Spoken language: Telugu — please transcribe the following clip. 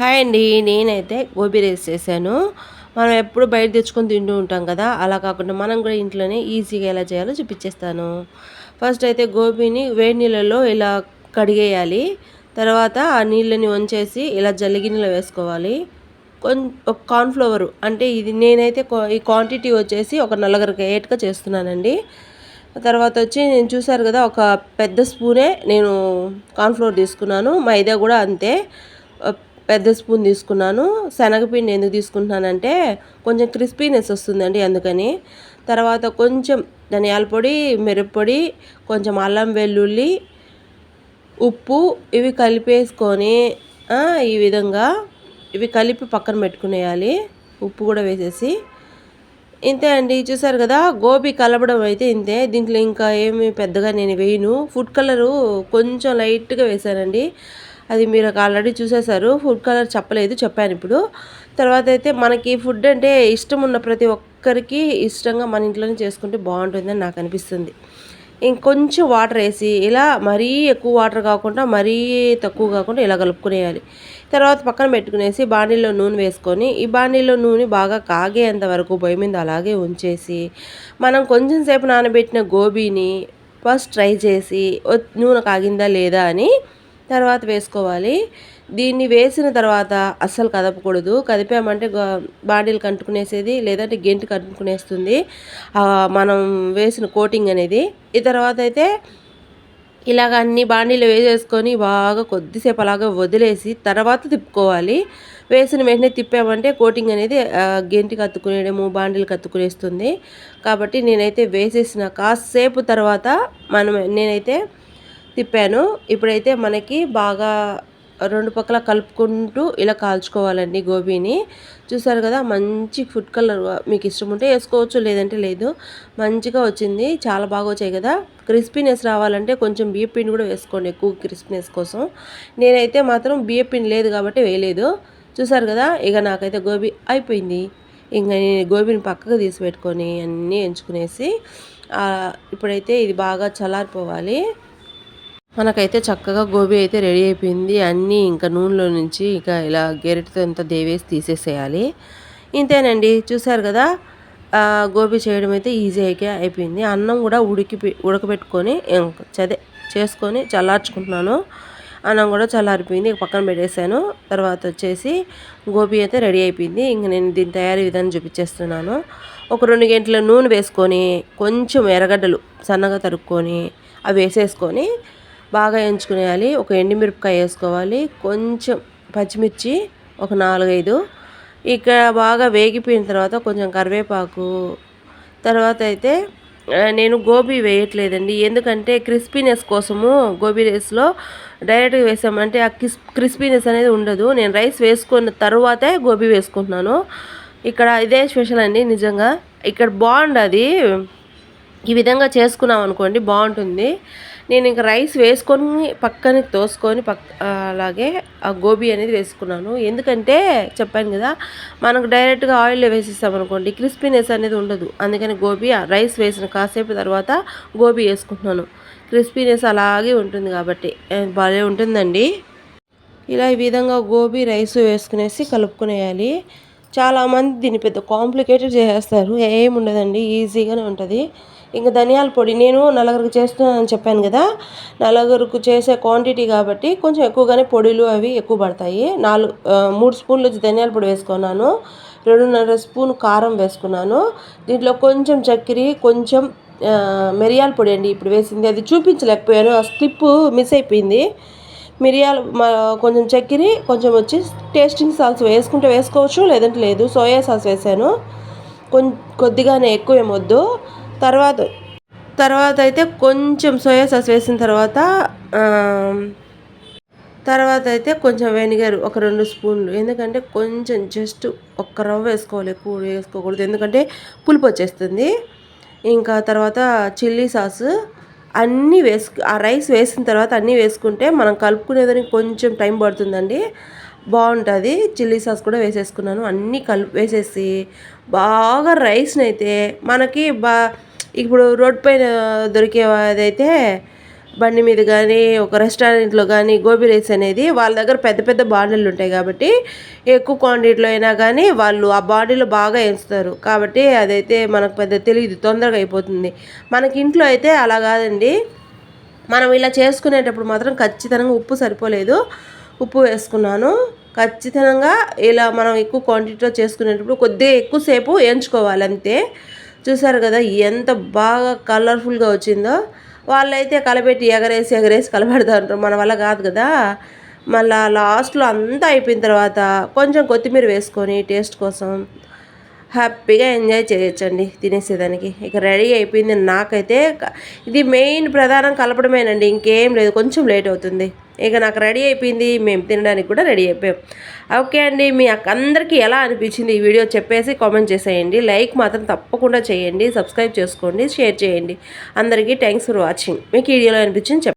హాయ్ అండి నేనైతే గోబీ రైస్ చేశాను. మనం ఎప్పుడు బయట తెచ్చుకొని తింటూ ఉంటాం కదా అలా కాకుండా మనం కూడా ఇంట్లోనే ఈజీగా ఎలా చేయాలో చూపించేస్తాను ఫస్ట్ అయితే గోబీని వేడి నీళ్ళలో ఇలా కడిగేయాలి. తర్వాత ఆ నీళ్ళని వంచేసి ఇలా జల్లిగిన్నెలో వేసుకోవాలి. కొంచెం ఒక కార్న్ఫ్లవర్ అంటే ఇది నేనైతే ఈ క్వాంటిటీ వచ్చేసి ఒక నలుగురికి ఏట్గా చేస్తున్నానండి. తర్వాత వచ్చి నేను చూసారు కదా ఒక పెద్ద స్పూనే నేను కార్న్ఫ్లవర్ తీసుకున్నాను. మైదా కూడా అంతే. పెద్ద స్పూన్ తీసుకున్నాను. శనగపిండి ఎందుకు తీసుకుంటున్నానంటే కొంచెం క్రిస్పీనెస్ వస్తుందండి అందుకని. తర్వాత కొంచెం ధనియాల పొడి మిరప్పొడి కొంచెం అల్లం వెల్లుల్లి ఉప్పు ఇవి కలిపేసుకొని ఈ విధంగా ఇవి కలిపి పక్కన పెట్టుకునేయాలి. ఉప్పు కూడా వేసేసి. ఇంతే అండి. చూసారు కదా గోబీ కలపడం అయితే ఇంతే. దీంట్లో ఇంకా ఏమి పెద్దగా నేను వేయను. ఫుడ్ కలరు కొంచెం లైట్గా వేసానండి అది మీరు ఆల్రెడీ చూసేశారు. ఫుడ్ కలర్ చెప్పలేదు చెప్పాను ఇప్పుడు. తర్వాత అయితే మనకి ఫుడ్ అంటే ఇష్టం ఉన్న ప్రతి ఒక్కరికి ఇష్టంగా మన ఇంట్లోనే చేసుకుంటే బాగుంటుందని నాకు అనిపిస్తుంది. ఇంకొంచెం వాటర్ వేసి ఇలా మరీ ఎక్కువ వాటర్ కాకుండా మరీ తక్కువ కాకుండా ఇలా కలుపుకునేయాలి. తర్వాత పక్కన పెట్టుకునేసి బాణీలో నూనె వేసుకొని ఈ బాణీలో నూనె బాగా కాగేంత వరకు పొయ్యి మీద అలాగే ఉంచేసి మనం కొంచెం సేపు నానబెట్టిన గోబీని ఫస్ట్ ట్రై చేసి నూనె కాగిందా లేదా అని తర్వాత వేసుకోవాలి. దీన్ని వేసిన తర్వాత అస్సలు కదపకూడదు. కదిపామంటే బాడీలు కంటుకునేసేది లేదంటే గెంటు కంటుకునేస్తుంది మనం వేసిన కోటింగ్ అనేది. ఈ తర్వాత అయితే ఇలాగ అన్ని బాండీలు వేసేసుకొని బాగా కొద్దిసేపు అలాగా వదిలేసి తర్వాత తిప్పుకోవాలి. వేసిన వెంటనే తిప్పామంటే కోటింగ్ అనేది గెంటి కత్తుకునేయడము బాండీలు కత్తుకునేస్తుంది. కాబట్టి నేనైతే వేసేసిన కాసేపు తర్వాత మనం నేనైతే తిప్పాను. ఇప్పుడైతే మనకి బాగా రెండు పక్కల కలుపుకుంటూ ఇలా కాల్చుకోవాలండి గోబీని. చూసారు కదా మంచి ఫుడ్ కలర్ మీకు ఇష్టం ఉంటే వేసుకోవచ్చు లేదంటే లేదు. మంచిగా వచ్చింది చాలా బాగా వచ్చాయి కదా. క్రిస్పీనెస్ రావాలంటే కొంచెం బియ్య పిండి కూడా వేసుకోండి ఎక్కువ క్రిస్పీనెస్ కోసం. నేనైతే మాత్రం బియ్య పిండి లేదు కాబట్టి వేయలేదు. చూసారు కదా ఇక నాకైతే గోబీ అయిపోయింది. ఇంకా నేను గోబీని పక్కకు తీసి పెట్టుకొని అన్నీ ఎంచుకునేసి ఇప్పుడైతే ఇది బాగా చల్లారిపోవాలి. మనకైతే చక్కగా గోబీ అయితే రెడీ అయిపోయింది. అన్నీ ఇంకా నూనెలో నుంచి ఇంకా ఇలా గెరిటితో అంతా దేవేసి తీసేసేయాలి. ఇంతేనండి. చూసారు కదా? గోబీ చేయడం అయితే ఈజీ అయితే అయిపోయింది. అన్నం కూడా ఉడికి ఉడకబెట్టుకొని చదే చేసుకొని చల్లార్చుకుంటున్నాను. అన్నం కూడా చల్లారిపోయింది. పక్కన పెట్టేశాను. తర్వాత వచ్చేసి గోబీ అయితే రెడీ అయిపోయింది. ఇంక నేను దీని తయారీ విధానం చూపించేస్తున్నాను. ఒక రెండు గంటల నూనె వేసుకొని కొంచెం ఎర్రగడ్డలు సన్నగా తరుక్కొని అవి వేసేసుకొని బాగా ఎంచుకునేయాలి. ఒక ఎండుమిరపకాయ వేసుకోవాలి. కొంచెం పచ్చిమిర్చి ఒక నాలుగైదు. ఇక్కడ బాగా వేగిపోయిన తర్వాత కొంచెం కరివేపాకు. తర్వాత అయితే నేను గోబీ వేయట్లేదండి. ఎందుకంటే క్రిస్పీనెస్ కోసము గోబీ రైస్లో డైరెక్ట్గా వేసామంటే ఆ క్రిస్ క్రిస్పీనెస్ అనేది ఉండదు. నేను రైస్ వేసుకున్న తర్వాతే గోబీ వేసుకుంటున్నాను. ఇక్కడ ఇదే స్పెషల్ అండి నిజంగా. ఇక్కడ బాగుండదు. ఈ విధంగా చేసుకున్నాం అనుకోండి బాగుంటుంది. నేను ఇంకా రైస్ వేసుకొని పక్కన తోసుకొని పక్క అలాగే ఆ గోబీ అనేది వేసుకున్నాను. ఎందుకంటే చెప్పాను కదా మనకు డైరెక్ట్గా ఆయిల్లో వేసేస్తాం అనుకోండి క్రిస్పీనెస్ అనేది ఉండదు. అందుకని గోబీ రైస్ వేసిన కాసేపు తర్వాత గోబీ వేసుకుంటున్నాను. క్రిస్పీనెస్ అలాగే ఉంటుంది కాబట్టి భలే ఉంటుందండి. ఇలా ఈ విధంగా గోబీ రైస్ వేసుకునేసి కలుపుకునేయాలి. చాలామంది దీన్ని పెద్ద కాంప్లికేటెడ్ చేసేస్తారు. ఏముండదండి ఈజీగానే ఉంటుంది. ఇంకా ధనియాల పొడి నేను నలుగురికి చేస్తున్నానని చెప్పాను కదా. నలుగురికి చేసే క్వాంటిటీ కాబట్టి కొంచెం ఎక్కువగానే పొడిలు అవి ఎక్కువ పడతాయి. నాలుగు మూడు స్పూన్లు వచ్చి ధనియాల పొడి వేసుకున్నాను. రెండున్నర స్పూన్ కారం వేసుకున్నాను. దీంట్లో కొంచెం చక్కెర కొంచెం మిరియాల పొడి అండి ఇప్పుడు వేసింది. అది చూపించలేకపోయాను. ఆ స్లిప్ మిస్ అయిపోయింది. మిరియాలు కొంచెం చక్కెర కొంచెం వచ్చి టేస్టింగ్ సాల్స్ వేసుకుంటే వేసుకోవచ్చు లేదంటే లేదు. సోయా సాస్ వేసాను. కొద్దిగానే ఎక్కువ ఏమొద్దు తర్వాత తర్వాత అయితే కొంచెం సోయా సాస్ వేసిన తర్వాత తర్వాత అయితే కొంచెం వెనిగర్ ఒక రెండు స్పూన్లు. ఎందుకంటే కొంచెం జస్ట్ ఒక్క రవ్వ వేసుకోవాలి ఎక్కువ వేసుకోకూడదు. ఎందుకంటే పులుపు వచ్చేస్తుంది. ఇంకా తర్వాత చిల్లీ సాస్ అన్నీ వేసుకు ఆ రైస్ వేసిన తర్వాత అన్నీ వేసుకుంటే మనం కలుపుకునేదానికి కొంచెం టైం పడుతుందండి. బాగుంటుంది. చిల్లీ సాస్ కూడా వేసేసుకున్నాను. అన్నీ కలిపి వేసేసి బాగా రైస్ని అయితే మనకి బా ఇప్పుడు రోడ్ పైన దొరికే అదైతే బండి మీద కానీ ఒక రెస్టారెంట్లో కానీ గోబీ రైస్ అనేది వాళ్ళ దగ్గర పెద్ద పెద్ద బాండీలు ఉంటాయి కాబట్టి ఎక్కువ క్వాంటిటీలో అయినా కానీ వాళ్ళు ఆ బాండీలో బాగా వేస్తారు కాబట్టి అదైతే మనకు పెద్ద తెలియదు తొందరగా అయిపోతుంది. మనకి ఇంట్లో అయితే అలా కాదండి. మనం ఇలా చేసుకునేటప్పుడు మాత్రం ఖచ్చితంగా ఉప్పు సరిపోలేదు. ఉప్పు వేసుకున్నాను. ఖచ్చితంగా ఇలా మనం ఎక్కువ క్వాంటిటీలో చేసుకునేటప్పుడు కొద్దిగా ఎక్కువసేపు వేయించుకోవాలి అంతే. చూసారు కదా ఎంత బాగా కలర్ఫుల్గా వచ్చిందో. వాళ్ళైతే కలబెట్టి ఎగరేసి ఎగరేసి కలబెడతా ఉంటారు మన వల్ల కాదు కదా. మళ్ళా లాస్ట్లో అంతా అయిపోయిన తర్వాత కొంచెం కొత్తిమీర వేసుకొని టేస్ట్ కోసం హ్యాపీగా ఎంజాయ్ చేయొచ్చండి తినేసేదానికి. ఇక రెడీ అయిపోయింది నాకైతే. ఇది మెయిన్ ప్రధానం కలపడమేనండి ఇంకేం లేదు కొంచెం లేట్ అవుతుంది. ఇక నాకు రెడీ అయిపోయింది మేము తినడానికి కూడా రెడీ అయిపోయాం. ఓకే అండి మీ అక్క- అందరికీ ఎలా అనిపించింది ఈ వీడియో చెప్పేసి కామెంట్ చేసేయండి. లైక్ మాత్రం తప్పకుండా చేయండి సబ్స్క్రైబ్ చేసుకోండి షేర్ చేయండి. అందరికీ థ్యాంక్స్ ఫర్ వాచింగ్. మీకు వీడియోలో అనిపించింది చెప్పండి